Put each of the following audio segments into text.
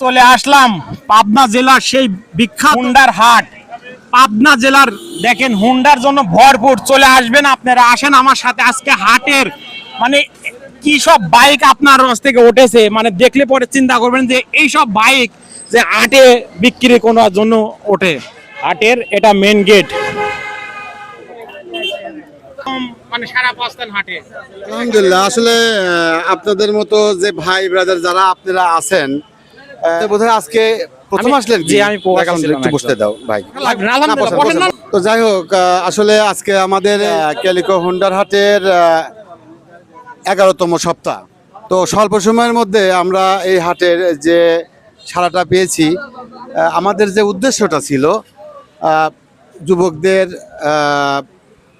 চলে আসলাম। পাবনা জেলার সেই বিখ্যাত হুন্ডার হাট পাবনা জেলার দেখেন হুন্ডার জন্য ভরপুর। চলে আসবেন আপনারা আসেন আমার সাথে। আজকে হাটের মানে কি সব বাইক আপনার কাছ থেকে উঠেছে মানে দেখলে পরে চিন্তা করবেন যে এই সব বাইক যে হাটে বিক্রি করার জন্য ওঠে। হাটের এটা মেন গেট মানে সারা পাঁচতান হাটে। আলহামদুলিল্লাহ আসলে আপনাদের মতো যে ভাই ব্রাদার যারা আপনারা আছেন বোধহয় আজকে প্রথম আসলেন জি, আমি একটু বসতে দাও ভাই। তো যাই হোক আসলে আজকে আমাদের ক্যালিকো হোন্ডার হাটের এগারোতম সপ্তাহ। তো স্বল্প সময়ের মধ্যে আমরা এই হাটের যে সারাটা পেয়েছি আমাদের যে উদ্দেশ্যটা ছিল যুবকদের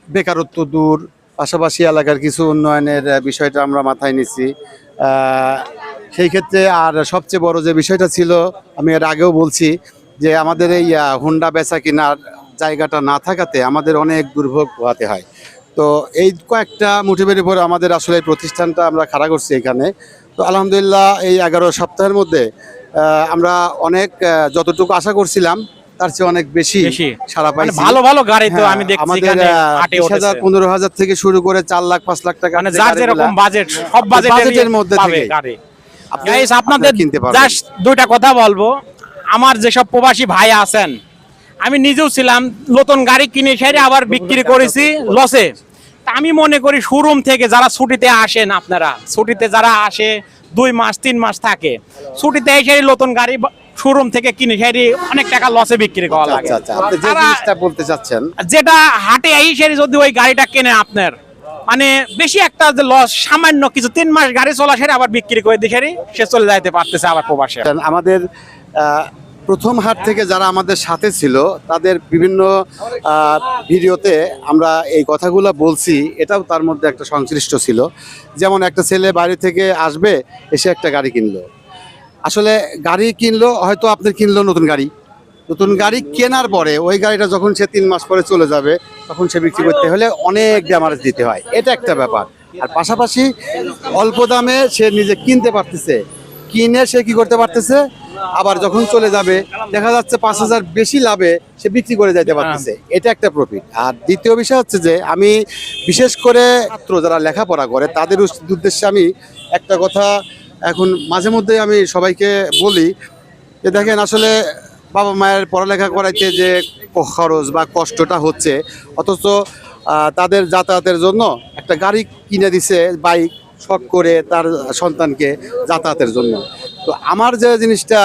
বেকারত্ব দূর পাশাপাশি এলাকার কিছু উন্নয়নের বিষয়টা আমরা মাথায় নিছি। সেই ক্ষেত্রে আর সবচেয়ে বড় যে বিষয়টা ছিল আমি এর আগেও বলছি যে আমাদের এই হুন্ডা বেচা কেনার জায়গাটা না থাকাতে আমাদের অনেক দুর্ভোগ পোহাতে হয়। তো এই কয়েকটা মোটিভের উপরে আমাদের আসলে এই প্রতিষ্ঠানটা আমরা খাড়া করছি এখানে। তো আলহামদুলিল্লাহ এই এগারো সপ্তাহের মধ্যে আমরা অনেক যতটুকু আশা করছিলাম তার চেয়ে অনেক বেশি। সারা মানে পাইছি। ভালো ভালো গাড়ি তো হ্যাঁ, আমি দেখছি আমাদের এখানে হাটে বিশ হাজার উঠেছে। পনেরো হাজার থেকে শুরু করে চার লাখ পাঁচ লাখ টাকা মানে যার যেরকম বাজেট সব বাজেটের মধ্যে থেকে। গাড়ি। Guys, আপনাদের। জাস্ট দুইটা কথা বলব। আমার যেসব প্রবাসী ভাই আছেন আমি নিজেও ছিলাম নতুন গাড়ি কিনে সেরে আবার বিক্রি করেছি লসে আমি মনে করি শোরুম থেকে যারা ছুটিতে আসেন আপনারা ছুটিতে যারা আসে দুই মাস তিন মাস থাকে ছুটিতে এসে নতুন গাড়ি শোরুম থেকে কিনে সেরে অনেক টাকা লসে বিক্রি করা লাগে। আচ্ছা আচ্ছা যেটা হাটে এসে যদি ওই গাড়িটা কেনে আপনার মানে বেশি একটা যে লস সামান্য কিছু তিন মাস গাড়ি চলা সেরে আবার বিক্রি করে সেরে সে চলে যাইতে পারতেছে আবার প্রবাসে। আমাদের প্রথম হাট থেকে যারা আমাদের সাথে ছিল, তাদের বিভিন্ন ভিডিওতে আমরা এই কথাগুলো বলছি, এটাও তার মধ্যে একটা সংশ্লিষ্ট ছিল। যেমন একটা ছেলে বাড়ি থেকে আসবে, এসে একটা গাড়ি কিনলো। আসলে গাড়ি কিনলো, হয়তো আপনি কিনলো নতুন গাড়ি। নতুন গাড়ি কেনার পরে ওই গাড়িটা যখন সে তিন মাস পরে চলে যাবে তখন সে বিক্রি করতে হলে অনেক ড্যামারেজ দিতে হয়। এটা একটা ব্যাপার। আর পাশাপাশি অল্প দামে সে নিজে কিনতে পারতেছে। কিনে সে কি করতে পারতেছে? আবার যখন চলে যাবে দেখা যাচ্ছে পাঁচ হাজার বেশি লাভে সে বিক্রি করে যাইতে পারতেছে। এটা একটা প্রফিট আর দ্বিতীয় বিষয় হচ্ছে যে আমি বিশেষ করে ছাত্র যারা লেখাপড়া করে তাদের উদ্দেশ্যে আমি একটা কথা এখন মাঝে মধ্যে আমি সবাইকে বলি যে দেখেন আসলে বাবা মায়ের পড়ালেখা করাইতে যে খরচ বা কষ্টটা হচ্ছে, অথচ তাদের যাতায়াতের জন্য একটা গাড়ি কিনে দিছে, বাইক শখ করে তার সন্তানকে যাতায়াতের জন্য। তো আমার যে জিনিসটা